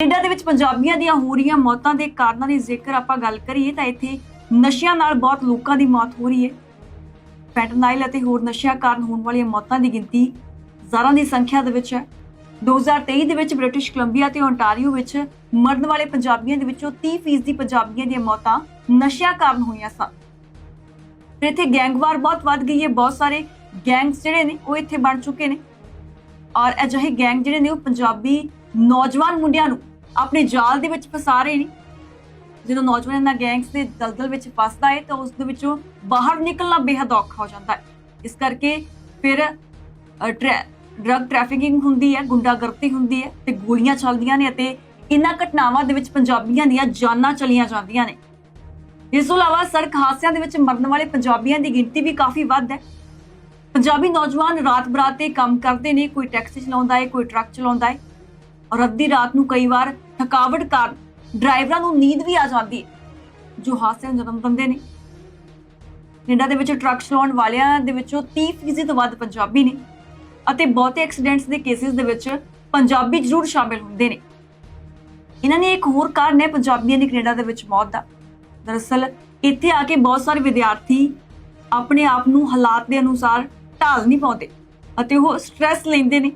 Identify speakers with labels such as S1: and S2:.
S1: Canada ਦੇ ਵਿੱਚ ਪੰਜਾਬੀਆਂ ਦੀਆਂ ਹੋ ਰਹੀਆਂ ਮੌਤਾਂ ਦੇ ਕਾਰਨਾਂ ਦੀ ਜ਼ਿਕਰ ਆਪਾਂ ਗੱਲ ਕਰੀਏ ਤਾਂ ਇੱਥੇ ਨਸ਼ਿਆਂ ਨਾਲ ਬਹੁਤ ਲੋਕਾਂ ਦੀ ਮੌਤ ਹੋ ਰਹੀ ਹੈ। ਫੈਂਟਨਾਈਲ ਅਤੇ ਹੋਰ ਨਸ਼ਿਆਂ ਕਾਰਨ ਹੋਣ ਵਾਲੀਆਂ ਮੌਤਾਂ ਦੀ ਗਿਣਤੀ ਹਜ਼ਾਰਾਂ ਦੀ ਸੰਖਿਆ ਦੇ ਵਿੱਚ ਹੈ। 2023 ਦੇ ਵਿੱਚ ਬ੍ਰਿਟਿਸ਼ ਕੋਲੰਬੀਆ ਤੇ ਓਨਟਾਰੀਓ ਵਿੱਚ ਮਰਨ ਵਾਲੇ ਪੰਜਾਬੀਆਂ ਦੇ ਵਿੱਚੋਂ 30% ਦੀ ਪੰਜਾਬੀਆਂ ਦੀਆਂ ਮੌਤਾਂ ਨਸ਼ਿਆਂ ਕਾਰਨ ਹੋਈਆਂ ਸਨ। ਫਿਰ ਇੱਥੇ ਗੈਂਗਵਾਰ ਬਹੁਤ ਵੱਧ ਗਈ ਹੈ। ਬਹੁਤ ਸਾਰੇ ਗੈਂਗਸ ਜਿਹੜੇ ਨੇ ਉਹ ਇੱਥੇ ਬਣ ਚੁੱਕੇ ਨੇ। ਔਰ ਅਜਿਹੇ ਗੈਂਗ ਜਿਹੜੇ ਨੇ ਉਹ ਪੰਜਾਬੀ ਨੌਜਵਾਨ ਮੁੰਡਿਆਂ ਨੂੰ ਆਪਣੇ ਜਾਲ ਦੇ ਵਿੱਚ ਫਸਾ ਰਹੇ ਨੇ। ਜਦੋਂ ਨੌਜਵਾਨ ਇਹਨਾਂ ਗੈਂਗਸ ਦੇ ਦਲਦਲ ਵਿੱਚ ਫਸਦਾ ਹੈ, ਤਾਂ ਉਸ ਦੇ ਵਿੱਚੋਂ ਬਾਹਰ ਨਿਕਲਣਾ ਬੇहद ਔਖਾ ਹੋ ਜਾਂਦਾ ਹੈ। ਇਸ ਕਰਕੇ ਫਿਰ ਡਰਗ ਟ੍ਰੈਫਿਕਿੰਗ ਹੁੰਦੀ ਹੈ, ਗੁੰਡਾਗਰਦੀ ਹੁੰਦੀ ਹੈ ਤੇ ਗੋਲੀਆਂ ਚੱਲਦੀਆਂ ਨੇ ਅਤੇ ਇਹਨਾਂ ਘਟਨਾਵਾਂ ਦੇ ਵਿੱਚ ਪੰਜਾਬੀਆਂ ਦੀਆਂ ਜਾਨਾਂ ਚਲੀਆਂ ਜਾਂਦੀਆਂ ਨੇ। ਇਸ ਤੋਂ ਇਲਾਵਾ ਸੜਕ ਹਾਦਸਿਆਂ ਦੇ ਵਿੱਚ ਮਰਨ ਵਾਲੇ ਪੰਜਾਬੀਆਂ ਦੀ ਗਿਣਤੀ ਵੀ ਕਾਫੀ ਵੱਧ ਹੈ। ਪੰਜਾਬੀ ਨੌਜਵਾਨ ਰਾਤ ਬਰਾਤ ਤੇ ਕੰਮ ਕਰਦੇ ਨੇ, ਕੋਈ ਟੈਕਸੀ ਚਲਾਉਂਦਾ ਹੈ, ਕੋਈ ਟਰੱਕ ਚਲਾਉਂਦਾ ਹੈ। ਔਰ ਅੱਧੀ ਰਾਤ ਨੂੰ ਕਈ ਵਾਰ ਥਕਾਵਟ ਕਾਰਨ ਡਰਾਈਵਰਾਂ ਨੂੰ ਨੀਂਦ ਵੀ ਆ ਜਾਂਦੀ ਹੈ, ਜੋ ਹਾਦਸਿਆਂ ਨੂੰ ਜਨਮ ਦਿੰਦੇ ਨੇ। ਕੈਨੇਡਾ ਦੇ ਵਿੱਚ ਟਰੱਕ ਚਲਾਉਣ ਵਾਲਿਆਂ ਦੇ ਵਿੱਚੋਂ 30% ਤੋਂ ਵੱਧ ਪੰਜਾਬੀ ਨੇ ਅਤੇ ਬਹੁਤੇ ਐਕਸੀਡੈਂਟਸ ਦੇ ਕੇਸਿਸ ਦੇ ਵਿੱਚ ਪੰਜਾਬੀ ਜ਼ਰੂਰ ਸ਼ਾਮਿਲ ਹੁੰਦੇ ਨੇ। ਇਹਨਾਂ ਨੇ ਇੱਕ ਹੋਰ ਕਾਰਨ ਹੈ ਪੰਜਾਬੀਆਂ ਦੀ ਕੈਨੇਡਾ ਦੇ ਵਿੱਚ ਮੌਤ ਦਾ। ਦਰਅਸਲ, ਇੱਥੇ ਆ ਕੇ ਬਹੁਤ ਸਾਰੇ ਵਿਦਿਆਰਥੀ ਆਪਣੇ ਆਪ ਨੂੰ ਹਾਲਾਤ ਦੇ ਅਨੁਸਾਰ ਢਾਲ ਨਹੀਂ ਪਾਉਂਦੇ ਅਤੇ ਉਹ ਸਟ੍ਰੈਸ ਲੈਂਦੇ ਨੇ।